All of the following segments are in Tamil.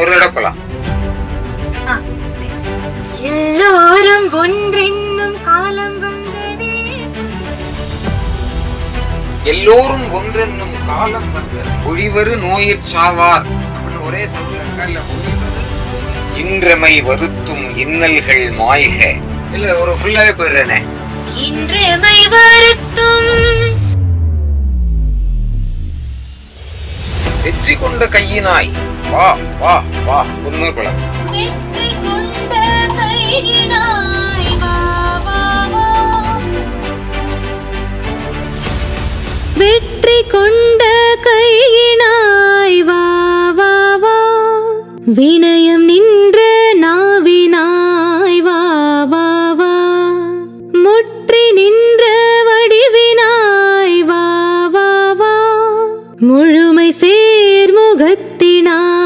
ஒரு தடவை போலாம். எல்லோரும் ஒன்றென்னும் காலம் வந்ததே. எல்லோரும் ஒன்றென்னும் காலம் வந்தது. ஒழிவரு நோயிற் சாவார். அப்படின்னு ஒரே ஒழிவரு இன்றமை வருத்தும் இன்னல்கள் மாய்க. இல்ல ஒரு ஃபுல்லாவே போயிடுறேனே. இன்றமை வருத்தும். வெற்றி கொண்ட கையினாய். வா வா வா பொண்ணு குளம் வெற்றி கொண்ட கையினாய் வா வா வா. வினயம் நின்ற நாவினாய் வா வா வா. முற்றி நின்ற வடிவினாய் வா வா வா. முழுமை சேர்முகத்தினாய்.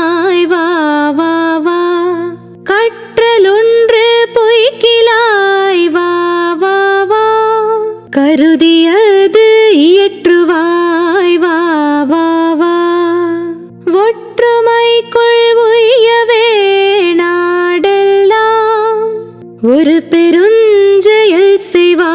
கருதியது இயற்றுவாய். வா வா வா. ஒற்றுமைக்குள் உய்யவே நாடெல்லாம் ஒரு பெருஞ்செயல் செய்வாய்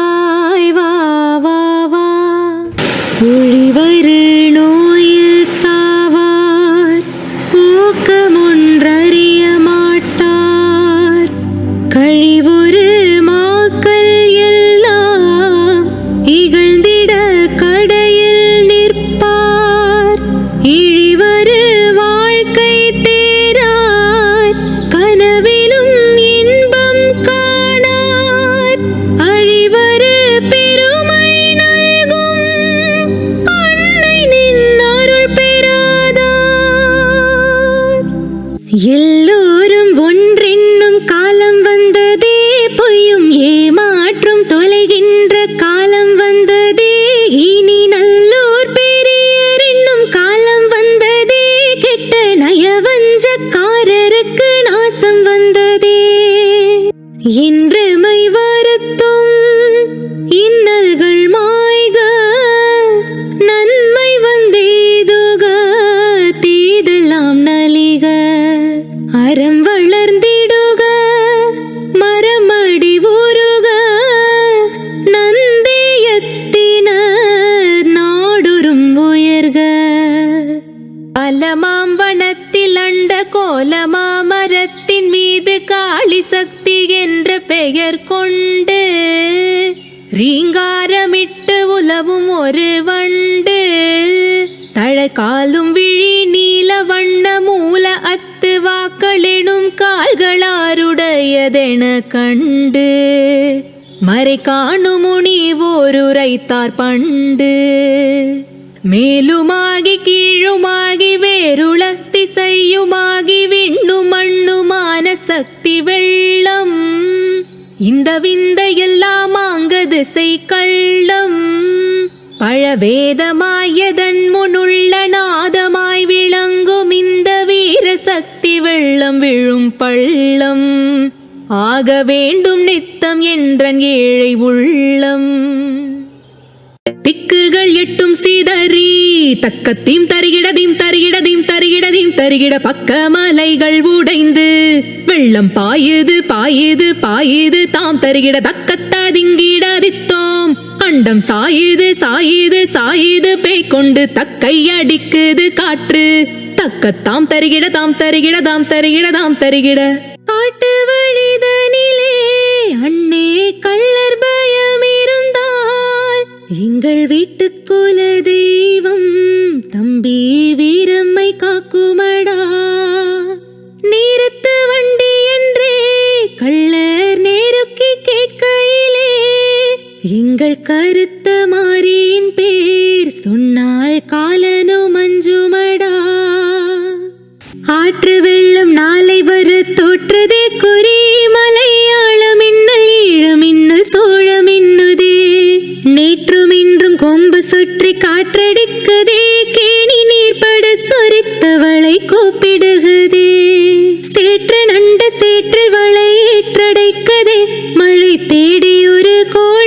எல்லோரும் ஒன்றென்னும் காலம் வந்ததே பொய்யும் ஏமாற்றும் தொலைகின்ற காலம் வந்ததே. இனி நல்ல அறம் மரமடி ஊருக நந்தியத்தினர் நாடுறும் உயர்க. அலமாம்பணத்தில் அண்ட கோலமாமரத்தின் மீது காளி சக்தி என்ற பெயர் கொண்டு ரீங்காரமிட்டு உலவும் ஒரு வண்டு. தழக்காலும் வீ வாக்களிடும் கண்டு மறை காணும் முனிவோருரைத்தார் பண்டு. மேலுமாகி கீழுமாகி வேருளத்தி செய்யுமாகி விண்ணு மண்ணுமான சக்தி வெள்ளம். இந்த விந்த எல்லாம் ஆங்க திசை கள்ளம். பழவேதமாயதன் முனுள்ள நாதமாய் உள்ளம் விழும் பள்ளம். ஆக வேண்டும் நித்தம் என்றன் ஏழை உள்ளம். திக்குகள் எட்டும் சீதறி தக்கத்தையும் தருகிடதையும் தருகிடதையும் தருகிடதையும் தருகிட பக்க மலைகள் உடைந்து. வெள்ளம் பாயுது பாயுது பாயுது தாம் தருகிட தக்கத்ததிங்கிடதித்தோம். அண்டம் சாயுது சாயுது சாயுது பேய் கொண்டு தக்கை அடிக்குது காற்று. தக்கத்தாம் தருகிட தாம் தருகிட தாம் தருகிட தாம் தருகிட. காட்டு வழிதனிலே அண்ணே கள்ளர் பயம் இருந்தால் எங்கள் வீட்டு குல தெய்வம் தம்பி வீரம்மை காக்குமடா. நீரத்து வண்டி என்றே கள்ளர் நேருக்கு கேட்கையிலே. எங்கள் கருத்த மாறியின் பேர் ஆற்று வெள்ளம் நாளை வர. தோற்றதே குறி. மலையாள மின்னல் ஈழ மின்னல் சோழ மின்னுதே நேற்றும் இன்றும் கொம்பு சுற்றி காற்றடிக்குதே. கேணி நீர்பட சொரித்தவளை கூப்பிடுகுதே. சேற்று நண்ட சேற்றில் வளை ஏற்றடைக்கதே மழை தேடி ஒரு தேடியுரை